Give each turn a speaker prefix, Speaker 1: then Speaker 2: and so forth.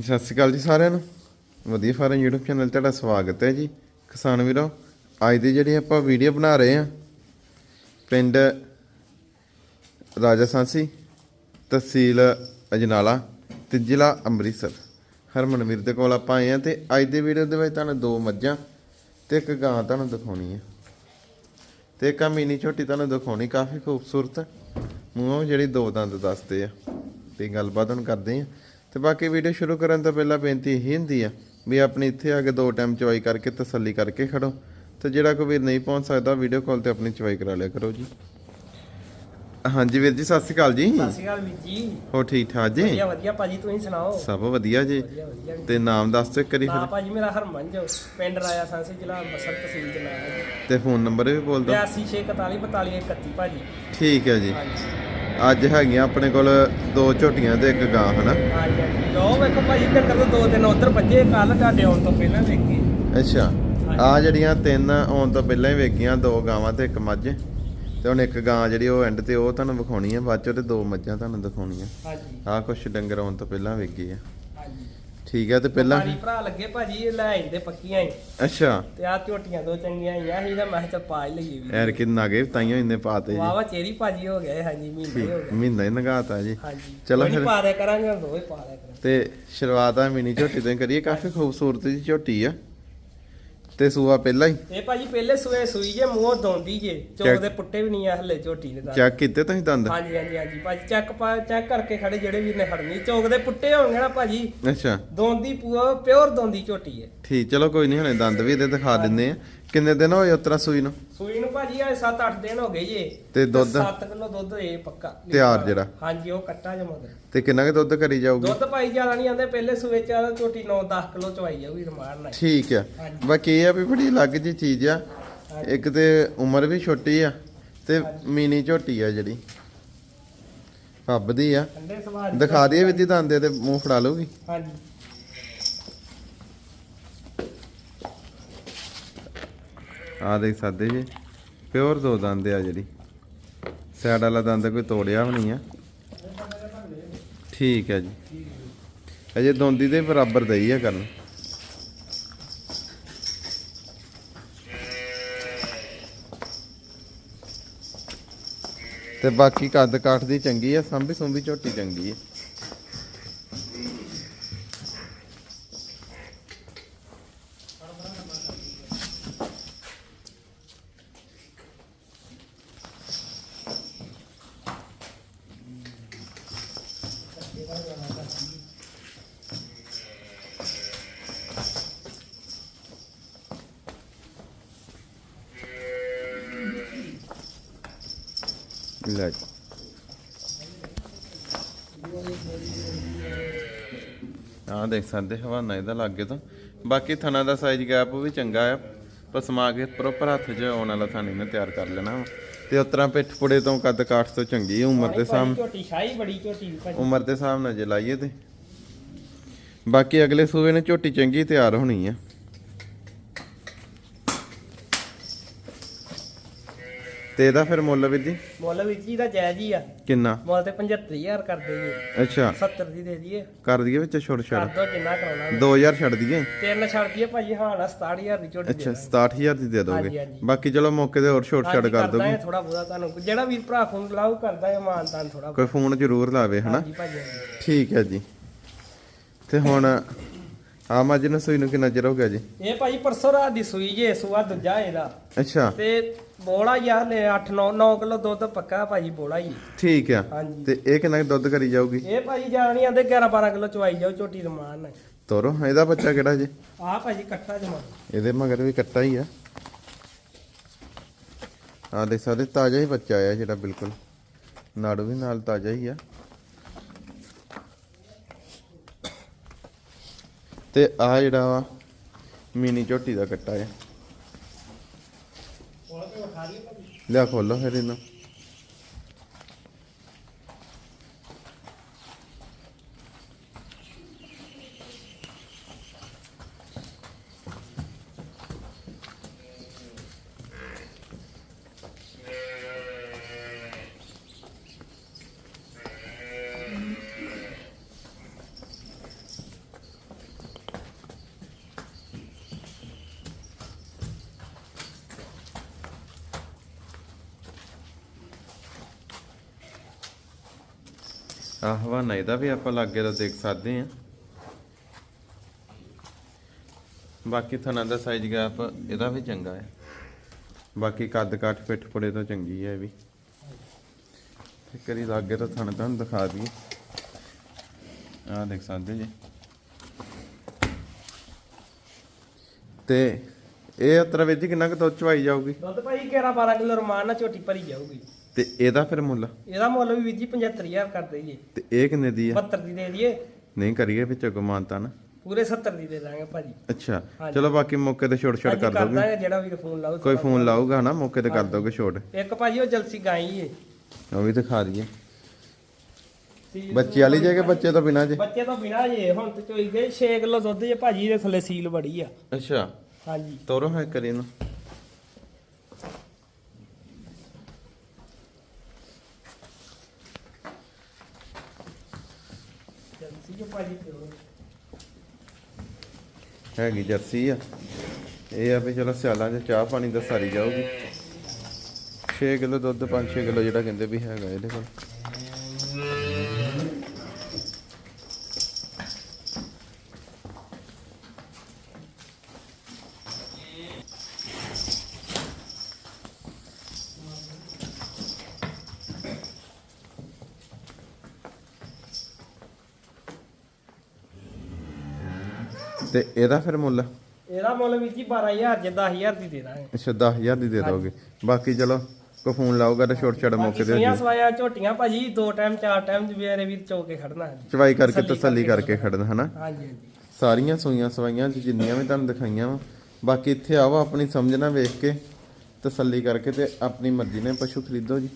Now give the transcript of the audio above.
Speaker 1: ਸਤਿ ਸ਼੍ਰੀ ਅਕਾਲ ਜੀ ਸਾਰਿਆਂ ਨੂੰ। ਵਧੀਆ ਫਾਰਮ YouTube ਚੈਨਲ ਤੇ ਤੁਹਾਡਾ ਸਵਾਗਤ ਹੈ ਜੀ। ਕਿਸਾਨ ਵੀਰੋ, ਅੱਜ ਦੀ ਜਿਹੜੀ ਆਪਾਂ ਵੀਡੀਓ ਬਣਾ ਰਹੇ ਆ ਪਿੰਡ ਰਾਜਾ ਸਾਂਸੀ, ਤਹਿਸੀਲ ਅਜਨਾਲਾ ਤੇ ਜ਼ਿਲ੍ਹਾ ਅੰਮ੍ਰਿਤਸਰ। ਹਰਮਨ ਵੀਰ ਦੇ ਕੋਲ ਆਪਾਂ ਆਏ ਆ ਤੇ ਅੱਜ ਦੀ ਵੀਡੀਓ ਦੇ ਵਿੱਚ ਤੁਹਾਨੂੰ ਦੋ ਮੱਝਾਂ ਤੇ ਇੱਕ ਗਾਂ ਤੁਹਾਨੂੰ ਦਿਖਾਉਣੀ ਹੈ। ਤੇ ਇੱਕ ਆ ਮੀਨੀ ਝੋਟੀ ਤੁਹਾਨੂੰ ਦਿਖਾਉਣੀ, ਕਾਫੀ ਖੂਬਸੂਰਤ। ਮੂੰਹੋਂ ਜਿਹੜੀ ਦੋ ਦੰਦ ਦੱਸਦੇ ਆ। ਤੇ ਗੱਲਬਾਤ ਹੁਣ ਕਰਦੇ ਆ ਤੇ ਬਾਕੀ ਵੀਡੀਓ ਸ਼ੁਰੂ ਕਰਨ ਤੋਂ ਪਹਿਲਾਂ ਬੇਨਤੀ ਇਹ ਹੁੰਦੀ ਆ ਵੀ ਆਪਣੀ ਇੱਥੇ ਆ ਕੇ ਦੋ ਟਾਈਮ ਚਵਾਈ ਕਰਕੇ ਤਸੱਲੀ ਕਰਕੇ ਖੜੋ। ਤੇ ਜਿਹੜਾ ਕੋਈ ਵੀਰ ਨਹੀਂ ਪਹੁੰਚ ਸਕਦਾ ਵੀਡੀਓ ਕਾਲ ਤੇ ਆਪਣੀ ਚਵਾਈ ਕਰਾ ਲਿਆ ਕਰੋ ਜੀ। ਹਾਂਜੀ ਵੀਰ ਜੀ ਸਤਿ ਸ਼੍ਰੀ ਅਕਾਲ ਜੀ।
Speaker 2: ਸਤਿ ਸ਼੍ਰੀ ਅਕਾਲ ਵੀਰ ਜੀ।
Speaker 1: ਹੋ ਠੀਕ ਠਾਕ ਜੀ?
Speaker 2: ਵਧੀਆ ਵਧੀਆ ਭਾਜੀ ਤੁਸੀਂ ਸੁਣਾਓ?
Speaker 1: ਸਭ ਵਧੀਆ ਜੀ। ਤੇ ਨਾਮ ਦੱਸ ਦਿਓ
Speaker 2: ਨਾ
Speaker 1: ਫਿਰ।
Speaker 2: ਭਾਜੀ ਮੇਰਾ ਹਰਮਨ ਜੋ ਪਿੰਡ ਰਾਇਆ ਸਾਂਸੀ ਜ਼ਿਲ੍ਹਾ ਅੰਮ੍ਰਿਤਸਰ ਤਹਿਸੀਲ ਜਨਾਲਾ
Speaker 1: ਤੇ ਫੋਨ ਨੰਬਰ ਵੀ ਬੋਲ ਦਿਓ।
Speaker 2: 8641424131 ਭਾਜੀ।
Speaker 1: ਠੀਕ ਹੈ ਜੀ।
Speaker 2: ਹਾਂਜੀ।
Speaker 1: ਅੱਜ ਹੈਗੀਆਂ ਆਪਣੇ ਕੋਲ ਦੋ ਝੋਟੀਆਂ ਤੇ ਇੱਕ ਗਾਂ ਹਨਾ?
Speaker 2: ਹਾਂਜੀ ਹਾਂਜੀ ਲੋ ਵੇਖੋ ਭਾਜੀ ਟੱਕਰ ਤੋਂ ਦੋ ਦਿਨ ਉਧਰ ਭੱਜੇ ਕੱਲ ਤੁਹਾਡੇ ਆਉਣ ਤੋਂ ਪਹਿਲਾਂ ਵੇਖੇ।
Speaker 1: ਅੱਛਾ। ਆ ਜਿਹੜੀਆਂ ਤਿੰਨ ਆਉਣ ਤੋਂ ਪਹਿਲਾਂ ਹੀ ਵੇਖੀਆਂ ਦੋ ਗਾਵਾਂ ਤੇ ਇੱਕ ਮੱਝ। ਤੇ ਹੁਣ ਇੱਕ ਗਾਂ ਜਿਹੜੀ ਉਹ ਐਂਡ ਤੇ ਉਹ ਤੁਹਾਨੂੰ ਵਿਖਾਉਣੀ ਹੈ ਬਾਅਦ ਚੋਂ ਤੇ ਦੋ ਮੱਝਾਂ ਤੁਹਾਨੂੰ ਦਿਖਾਉਣੀਆਂ।
Speaker 2: ਹਾਂਜੀ।
Speaker 1: ਆਹ ਕੁਛ ਡੰਗਰ ਆਉਣ ਤੋਂ ਪਹਿਲਾਂ ਵੇਖ ਆ। ਠੀਕ ਹੈ ਤੇ ਪਹਿਲਾਂ?
Speaker 2: ਸਾਰੀ ਭਰਾ ਲੱਗੇ ਭਾਜੀ ਇਹ ਲੈ ਆਈਂਦੇ ਪੱਕੀਆਂ ਹੀ।
Speaker 1: ਅੱਛਾ।
Speaker 2: ਤੇ ਆ ਝੋਟੀਆਂ ਦੋ ਚੰਗੀਆਂ ਆਈਆਂ ਸੀ ਤਾਂ ਮੈਂ ਚੱਲ ਪਾ ਹੀ ਲਈਏ ਵੀ।
Speaker 1: ਐਰ ਕਿ ਨਾਗੇ ਤਾਈਆਂ ਇੰਨੇ ਪਾਤੇ ਜੀ।
Speaker 2: ਵਾਵਾ ਚੇਰੀ ਭਾਜੀ ਹੋ ਗਏ ਹਾਂਜੀ ਮਹੀਨੇ ਹੋ ਗਏ
Speaker 1: ਮਹੀਨਾ ਹੀ ਨਗਾਤਾ ਜੀ।
Speaker 2: ਹਾਂਜੀ।
Speaker 1: ਚਲੋ ਫਿਰ।
Speaker 2: ਪਾ ਦਿਆ ਕਰਾਂਗੇ ਦੋਵੇਂ ਪਾ ਦਿਆ ਕਰਾਂਗੇ।
Speaker 1: ਤੇ ਸ਼ੁਰੂਆਤ ਆ ਮਿਨੀ ਝੋਟੀ ਤੋਂ ਹੀ ਕਰੀਏ ਕਾਫੀ ਖੂਬਸੂਰਤ ਜੀ ਝੋਟੀ ਆ। ਤੇ ਸੂਆ ਪਹਿਲਾਂ ਹੀ?
Speaker 2: ਇਹ ਭਾਜੀ ਪਹਿਲੇ ਸੂਏ ਸੂਈ ਜੇ ਮੂੰਹੋਂ ਦੋਂਦੀ ਜੇ। ਚੋਕ ਦੇ ਪੁੱਟੇ ਵੀ ਨਹੀਂ ਆ ਹਲੇ ਝੋਟੀ ਦੇ ਦਾ
Speaker 1: ਚੈੱਕ ਕੀਤੇ ਤੁਸੀਂ ਦੰਦ?
Speaker 2: ਹਾਂਜੀ ਹਾਂਜੀ ਹਾਂਜੀ। ਭਾਜੀ ਚੈੱਕ ਪਾ ਚੈੱਕ ਕਰਕੇ ਖੜੇ ਜਿਹੜੇ ਵੀਰ ਨੇ ਖੜਨੀ। ਚੋਕ ਦੇ ਪੁੱਟੇ ਹੋਣਗੇ ਨਾ ਭਾਜੀ।
Speaker 1: ਅੱਛਾ।
Speaker 2: ਦੋਂਦੀ ਪੂਆ ਪਿਓਰ ਦੋਂਦੀ ਝੋਟੀ ਹੈ
Speaker 1: ਠੀਕ ਚਲੋ ਕੋਈ ਨਹੀਂ ਹੁਣੇ ਦੰਦ ਵੀ ਇਹਦੇ ਦਿਖਾ ਦਿੰਦੇ ਆ। ਕਿੰਨੇ ਦਿਨ ਹੋਏ ਉਤਰਾ ਸੂਈ ਨੂੰ?
Speaker 2: ਸੂਈ ਨੂੰ ਭਾਜੀ ਆ 7-8 ਦਿਨ ਹੋ ਗਏ ਜੇ।
Speaker 1: ਤੇ ਦੁੱਧ?
Speaker 2: 7 ਕਿਲੋ ਦੁੱਧ ਇਹ ਪੱਕਾ।
Speaker 1: ਤਿਆਰ ਜਿਹੜਾ?
Speaker 2: ਹਾਂਜੀ ਉਹ ਕੱਟਾ ਜੇ ਮਗਰ
Speaker 1: ਤੇ ਕਿੰਨਾ ਕੁ ਦੁੱਧ ਕਰੀ ਜਾਊਗੀ?
Speaker 2: ਦੁੱਧ ਭਾਈ ਜ਼ਿਆਦਾ ਨਹੀਂ ਆਂਦੇ ਪਹਿਲੇ ਸੂਏ ਚ ਝੋਟੀ 9-10 ਕਿਲੋ ਚਵਾਈ ਜਾਊਗੀ ਰਮਾਨ ਨਾਲ।
Speaker 1: ਠੀਕ ਆ। ਬਾਕੀ ਇਹ ਆ ਵੀ ਬੜੀ ਅਲੱਗ ਜੀ ਚੀਜ਼ ਆ। ਇੱਕ ਤੇ ਉਮਰ ਵੀ ਛੋਟੀ ਆ ਤੇ ਮੀਨੀ ਝੋਟੀ ਆ ਜਿਹੜੀ। ਫੱਬਦੀ ਆ। ਦਿਖਾ ਦਈਏ ਵਿੱਦੀ ਦੰਦ ਤੇ ਮੂੰਹ ਫੜਾ ਲਊਗੀ।
Speaker 2: ਹਾਂਜੀ।
Speaker 1: ਆ ਦੇ ਸਾਦੇ ਜੇ, ਪਿਓਰ ਦੋ ਦੰਦ ਆ ਜਿਹੜੀ। ਸਾਈਡ ਵਾਲਾ ਦੰਦ ਕੋਈ ਤੋੜਿਆ ਵੀ ਨਹੀਂ ਆ। ਠੀਕ ਹੈ ਜੀ। ਅਜੇ ਦੋਂਦੀ ਦੇ ਬਰਾਬਰ ਦਾ ਆ ਕਰਨ। ਤੇ ਬਾਕੀ ਕੱਦ ਕਾਠ ਦੀ ਚੰਗੀ ਆ ਸੰਭੀ ਸੁੰਭੀ ਝੋਟੀ ਚੰਗੀ ਆ। ਲੈ। ਆਹ ਦੇਖ ਸਕਦੇ ਹਵਾਨਾ ਇਹਦਾ ਲੱਗੇ ਤਾਂ। ਬਾਕੀ ਥਣਾ ਦਾ ਸਾਈਜ਼ ਗੈਪ ਵੀ ਚੰਗਾ ਆ। ਪਸਮਾ ਕੇ ਪ੍ਰੋਪਰ ਹੱਥ 'ਚ ਆਉਣ ਵਾਲਾ ਥਾਣੀ ਨੇ ਤਿਆਰ ਕਰ ਲੈਣਾ ਵਾ। ਤੇ ਉਤਰਾ ਪਿੱਠ ਪੁੜੇ ਤੋਂ ਕੱਦ ਕਾਠ ਤੋਂ ਚੰਗੀ ਆ, ਉਮਰ ਦੇ ਸਾਹਮ
Speaker 2: ਝੋਟੀ ਸ਼ਾਹੀ ਬੜੀ ਝੋਟੀ ਵੀ ਭਾਜੀ
Speaker 1: ਉਮਰ ਦੇ ਹਿਸਾਬ ਨਾਲ ਜੇ ਲਾਈਏ ਤੇ। ਬਾਕੀ ਅਗਲੇ ਸੂਏ ਨੇ ਝੋਟੀ ਚੰਗੀ ਤਿਆਰ ਹੋਣੀ ਆ। ਤੇ ਇਹਦਾ ਫਿਰ ਮੁੱਲ ਵੀ ਜੀ?
Speaker 2: ਮੁੱਲ ਵੀਰ ਜੀ ਦਾ ਜਾਇਜ਼ ਹੀ ਆ।
Speaker 1: ਕਿੰਨਾ?
Speaker 2: ਮੁੱਲ ਤੇ 75000 ਕਰ ਦਈਏ
Speaker 1: ਅੱਛਾ।
Speaker 2: 70 ਦੀ ਦੇ ਦਈਏ।
Speaker 1: ਕਰ ਦਈਏ ਵਿੱਚ ਛੋੜ।
Speaker 2: ਕਰ
Speaker 1: ਛੜ
Speaker 2: ਦੋ ਜਿੰਨਾ ਕਰਾਉਣਾ
Speaker 1: 2000 ਛੱਡ ਦਈਏ?
Speaker 2: ਤਿੰਨ ਛੱਡ ਦਈਏ ਭਾਜੀ ਹਾਂ ਨਾ 67000 ਦੀ ਝੋਟੀ
Speaker 1: ਅੱਛਾ 67000 ਦੀ ਦੇ ਦੋਗੇ। ਬਾਕੀ ਚਲੋ ਮੌਕੇ ਤੇ ਹੋਰ ਛੋਟ ਛੱਡ ਕਰ ਦੋਗੇ।
Speaker 2: ਥੋੜਾ ਬਹੁਤਾ ਤੁਹਾਨੂੰ। ਜਿਹੜਾ ਵੀਰ ਭਰਾ ਫੋਨ ਲਾਉ ਕਰਦਾ ਹੈ ਮਾਨਤਾਨ ਥੋੜਾ
Speaker 1: ਕੋਈ ਫੋਨ ਜ਼ਰੂਰ ਲਾਵੇ ਹਨਾ। ਠੀਕ ਹੈ ਜੀ। ਤੇ ਹੁਣ ਆ ਮੱਝ ਨੂੰ ਸੂਈ ਨੂੰ ਕਿੰਨਾ ਚਿਰ ਹੋ ਗਿਆ ਜੀ?
Speaker 2: ਇਹ ਭਾਜੀ ਪਰਸੋਂ ਰਾਤ ਦੀ ਸੂਈ ਜੇ ਸੂਆ ਦੂਜਾ ਇਹਦਾ।
Speaker 1: ਅੱਛਾ।
Speaker 2: ਤੇ ਬੋਲਾ ਯਾਰ ਲੈ 8 9 9 ਕਿਲੋ ਦੁੱਧ ਪੱਕਾ ਭਾਜੀ ਬੋਲਾ ਹੀ।
Speaker 1: ਠੀਕ ਆ।
Speaker 2: ਹਾਂਜੀ।
Speaker 1: ਤੇ ਇਹ ਕਿੰਨਾ ਦੁੱਧ ਕਰੀ ਜਾਊਗੀ?
Speaker 2: ਇਹ ਭਾਜੀ ਜਾਣੀ ਆਂਦੇ 11 12 ਕਿਲੋ ਚਵਾਈ ਜਾਓ ਝੋਟੀ ਰਮਾਨ ਨਾਲ
Speaker 1: ਤੋਰੋ ਇਹਦਾ ਬੱਚਾ ਕਿਹੜਾ ਜੀ?
Speaker 2: ਆ ਭਾਜੀ ਕੱਟਾ ਜਮਾ।
Speaker 1: ਇਹਦੇ ਮਗਰ ਵੀ ਕੱਟਾ ਹੀ ਆ। ਆ ਦੇਖ ਸਕਦੇ ਤਾਜ਼ਾ ਹੀ ਬੱਚਾ ਆਇਆ ਜਿਹੜਾ ਬਿਲਕੁਲ। ਨਾੜੂ ਵੀ ਨਾਲ ਤਾਜ਼ਾ ਹੀ ਆ। ਤੇ ਆ ਜਿਹੜਾ ਵਾ ਮਿਨੀ ਝੋਟੀ ਦਾ ਕੱਟਾ ਹੈ ਲਿਆ ਖੋਲੋ ਫਿਰ ਇਹਨੂੰ। ਆਹ ਹਵਾਨਾ ਇਹਦਾ ਵੀ ਆਪਾਂ ਲਾਗੇ ਤੋਂ ਦੇਖ ਸਕਦੇ ਆ ਬਾਕੀ ਥਣਾ ਦਾ ਸਾਈਜ਼ ਗੈਪ ਇਹਦਾ ਵੀ ਚੰਗਾ ਹੈ। ਬਾਕੀ ਕੱਦ ਕਾਠ ਪਿੱਠ ਪੁੜੇ ਤੋਂ ਚੰਗੀ ਹੈ ਇਹ ਵੀ। ਤੇ ਕਰੀ ਲਾਗੇ ਤੋਂ ਥਣ ਤੁਹਾਨੂੰ ਦਿਖਾ ਦਈਏ। ਆਹ ਦੇਖ ਸਕਦੇ ਜੀ। ਤੇ ਇਹ ਅਤਰ ਵਿੱਚ ਕਿੰਨਾ ਕੁ ਦੁੱਧ ਚਵਾਈ ਜਾਊਗੀ?
Speaker 2: ਦੁੱਧ ਭਾਈ 11 12 ਕਿਲੋ ਰਮਾਨ ਨਾਲ ਝੋਟੀ ਭਰੀ ਜਾਊਗੀ।
Speaker 1: ਤੇ ਇਹਦਾ ਫਿਰ ਮੁੱਲ?
Speaker 2: ਇਹਦਾ ਮੁੱਲ ਵੀ ਵੀਰ ਜੀ 75000 ਕਰ ਦਈਏ
Speaker 1: ਤੇ ਇਹ ਕਿੰਨੇ ਦੀ ਹੈ
Speaker 2: 72 ਦੀ ਦੇ ਦਈਏ।
Speaker 1: ਨਹੀਂ ਕਰੀਏ ਵਿੱਚ ਗੁਮਾਨਤਾ ਨਾ।
Speaker 2: ਪੂਰੇ 70 ਦੀ ਦੇ ਦਾਂਗੇ ਭਾਜੀ।
Speaker 1: ਅੱਛਾ। ਚਲੋ ਬਾਕੀ ਮੌਕੇ ਤੇ ਛੋਟ ਛੋਟ ਕਰ ਦੋਗੇ।
Speaker 2: ਦਾਂਗੇ ਜਿਹੜਾ ਵੀ ਫੋਨ ਲਾਓ
Speaker 1: ਕੋਈ ਫੋਨ ਲਾਊਗਾ ਨਾ ਮੌਕੇ ਤੇ ਕਰ ਦੋਗੇ ਛੋਟ।
Speaker 2: ਇੱਕ ਭਾਜੀ ਉਹ ਜਲਸੀ ਗਾਈ ਏ।
Speaker 1: ਉਹ ਵੀ ਦਿਖਾ ਦਈਏ। ਬੱਚੇ ਵਾਲੀ ਜੇ ਕਿ ਬੱਚੇ ਤੋਂ ਬਿਨਾ ਜੇ?
Speaker 2: ਬੱਚੇ ਤੋਂ ਬਿਨਾ ਜੇ ਹੁਣ ਤੇ ਚੋਈ ਗਏ 6 ਕਿਲੋ ਦੁੱਧ ਜੇ ਭਾਜੀ ਦੇ ਥੱਲੇ ਸੀਲ ਬੜੀ ਆ।
Speaker 1: ਅੱਛਾ।
Speaker 2: ਹਾਂਜੀ।
Speaker 1: ਤੋਰੋ ਹੈ ਕਰੀ ਨੂੰ
Speaker 2: ਜਲਸੀ ਜੋ ਭਾਜੀ ਪਿਓ
Speaker 1: ਹੈਗੀ ਜਰਸੀ ਆ। ਇਹ ਆ ਵੀ ਚਲੋ ਸਿਆਲਾਂ 'ਚ ਚਾਹ ਪਾਣੀ ਦਾ ਸਾਰੀ ਜਾਊਗੀ। 6 ਕਿਲੋ ਦੁੱਧ 5-6 ਕਿਲੋ ਜਿਹੜਾ ਕਹਿੰਦੇ ਵੀ ਹੈਗਾ ਇਹਦੇ ਕੋਲ। ਤੇ ਇਹਦਾ ਫਿਰ ਮੁੱਲ?
Speaker 2: ਇਹਦਾ ਮੁੱਲ ਵੀਰ ਜੀ 12000 ਜੇ 10000 ਦੀ ਦੇ ਦਾਂਗੇ।
Speaker 1: ਅੱਛਾ 10000 ਦੀ ਦੇ ਦੋਗੇ। ਬਾਕੀ ਚਲੋ ਕੋ ਫੋਨ ਲਾਊਗਾ ਤਾਂ ਛੋਟ ਛੜ ਮੌਕੇ ਤੇ
Speaker 2: ਸਈਆਂ ਸਵਾਇਆ ਝੋਟੀਆਂ ਭਾਜੀ ਦੋ ਟਾਈਮ ਚਾਰ ਟਾਈਮ ਮੇਰੇ ਵੀਰ ਚੋ ਕੇ ਖੜਨਾ ਹੈ।
Speaker 1: ਚਵਾਈ ਕਰਕੇ ਤਸੱਲੀ ਕਰਕੇ ਖੜਨਾ ਹਨਾ?
Speaker 2: ਹਾਂਜੀ ਹਾਂਜੀ।
Speaker 1: ਸਾਰੀਆਂ ਸੂਈਆਂ ਸਵਾਈਆਂ ਜਿੰਨੀਆਂ ਵੀ ਤੁਹਾਨੂੰ ਦਿਖਾਈਆਂ ਵਾ। ਬਾਕੀ ਇੱਥੇ ਆਓ ਆਪਣੀ ਸਮਝ ਨਾਲ ਵੇਖ ਕੇ ਤਸੱਲੀ ਕਰਕੇ ਤੇ ਆਪਣੀ ਮਰਜ਼ੀ ਨਾਲ ਪਸ਼ੂ ਖਰੀਦੋ ਜੀ।